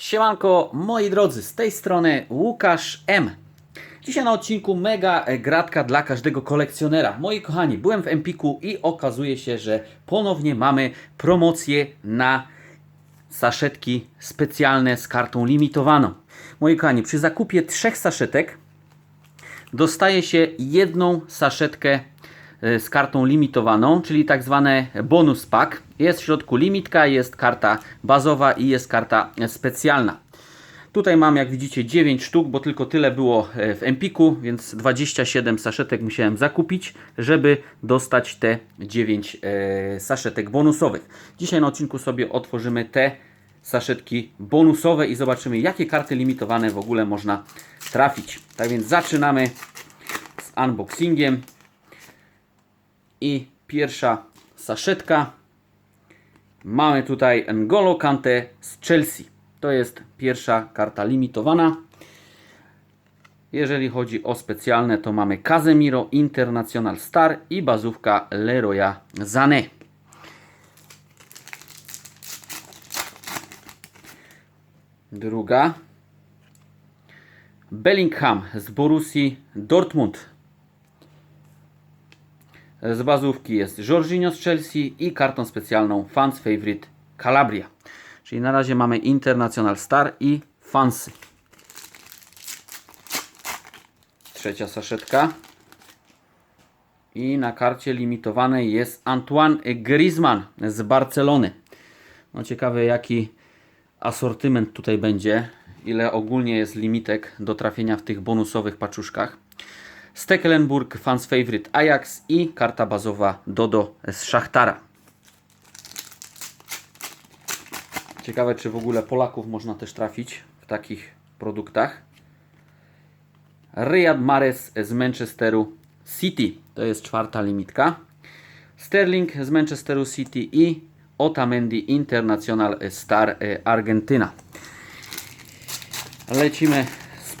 Siemanko, moi drodzy, z tej strony Łukasz M. Dzisiaj na odcinku mega gratka dla każdego kolekcjonera. Moi kochani, byłem w Empiku i okazuje się, że ponownie mamy promocję na saszetki specjalne z kartą limitowaną. Moi kochani, przy zakupie trzech saszetek dostaje się jedną saszetkę z kartą limitowaną, czyli tak zwane bonus pack. Jest w środku limitka, jest karta bazowa i jest karta specjalna. Tutaj mam, jak widzicie, 9 sztuk, bo tylko tyle było e, w Empiku, więc 27 saszetek musiałem zakupić, żeby dostać te 9 e, saszetek bonusowych. Dzisiaj na odcinku sobie otworzymy te saszetki bonusowe i zobaczymy, jakie karty limitowane w ogóle można trafić. Tak więc zaczynamy z unboxingiem. I pierwsza saszetka. Mamy tutaj N'Golo Kante z Chelsea. To jest pierwsza karta limitowana. Jeżeli chodzi o specjalne, to mamy Casemiro International Star i bazówka Leroya Sané. Druga. Bellingham z Borussii Dortmund. Z bazówki jest Jorginho z Chelsea i kartą specjalną Fans Favorite Calabria. Czyli na razie mamy International Star i Fansy. Trzecia saszetka. I na karcie limitowanej jest Antoine Griezmann z Barcelony. No ciekawe jaki asortyment tutaj będzie. Ile ogólnie jest limitek do trafienia w tych bonusowych paczuszkach. Stekelenburg, Fans Favorite Ajax i karta bazowa Dodo z Szachtara. Ciekawe, czy w ogóle Polaków można też trafić w takich produktach. Riyad Mahrez z Manchesteru City. To jest czwarta limitka. Sterling z Manchesteru City i Otamendi International Star e, Argentyna. Lecimy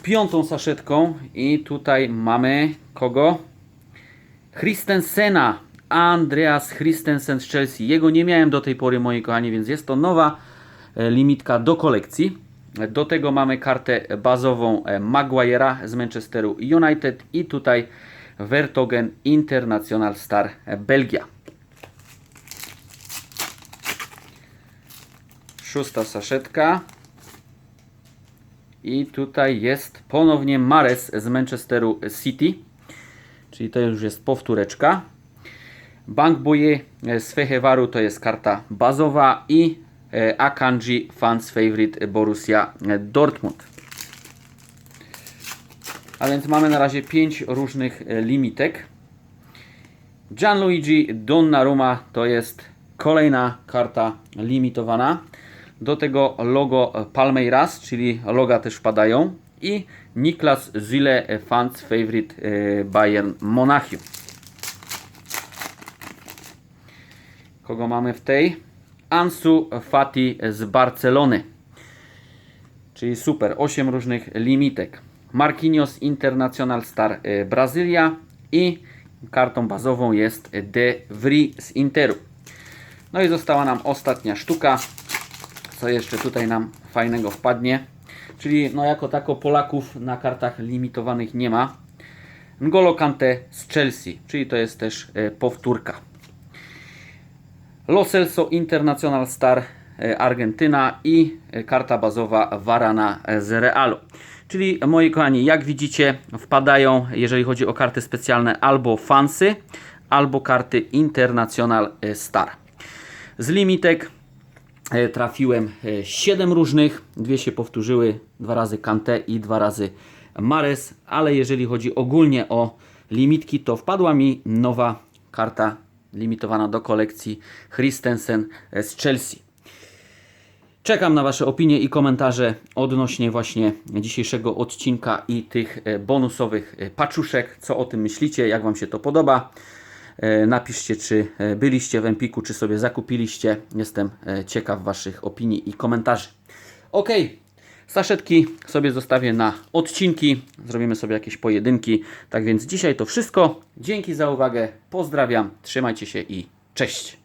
piątą saszetką i tutaj mamy kogo? Christensena. Andreas Christensen z Chelsea. Jego nie miałem do tej pory, moi kochani, więc jest to nowa e, limitka do kolekcji. Do tego mamy kartę bazową e, Maguire'a z Manchesteru United i tutaj Vertogen International Star e, Belgia. Szósta saszetka. I tutaj jest ponownie Mares z Manchesteru City. Czyli to już jest powtóreczka. Bank Boye z Fehewaru to jest karta bazowa i e, Akanji Fans Favorite Borussia Dortmund. A więc mamy na razie 5 różnych e, limitek. Gianluigi Donnarumma to jest kolejna karta limitowana. Do tego logo Palmeiras, czyli loga też wpadają. I Niklas Zile Fans Favorite e, Bayern Monachium. Kogo mamy w tej? Ansu Fati z Barcelony. Czyli super, 8 różnych limitek. Marquinhos International Star e, Brazylia i kartą bazową jest De Vries z Interu. No i została nam ostatnia sztuka. Co jeszcze tutaj nam fajnego wpadnie? Czyli no jako tako Polaków na kartach limitowanych nie ma. N'Golo Kante z Chelsea, czyli to jest też e, powtórka. Lo Celso International Star e, Argentyna i e, karta bazowa Varana z Realu. Czyli moi kochani, jak widzicie, wpadają, jeżeli chodzi o karty specjalne, albo Fansy, albo karty International Star. Z limitek trafiłem 7 różnych, dwie się powtórzyły, dwa razy Kante i dwa razy Mares, ale jeżeli chodzi ogólnie o limitki, to wpadła mi nowa karta limitowana do kolekcji Christensen z Chelsea. Czekam na Wasze opinie i komentarze odnośnie właśnie dzisiejszego odcinka i tych e, bonusowych e, paczuszek. Co o tym myślicie, jak Wam się to podoba. E, Napiszcie, czy e, byliście w Empiku, czy sobie zakupiliście. Jestem e, ciekaw Waszych opinii i komentarzy. Ok, saszetki sobie zostawię na odcinki. Zrobimy sobie jakieś pojedynki. Tak więc dzisiaj to wszystko. Dzięki za uwagę. Pozdrawiam, trzymajcie się i cześć.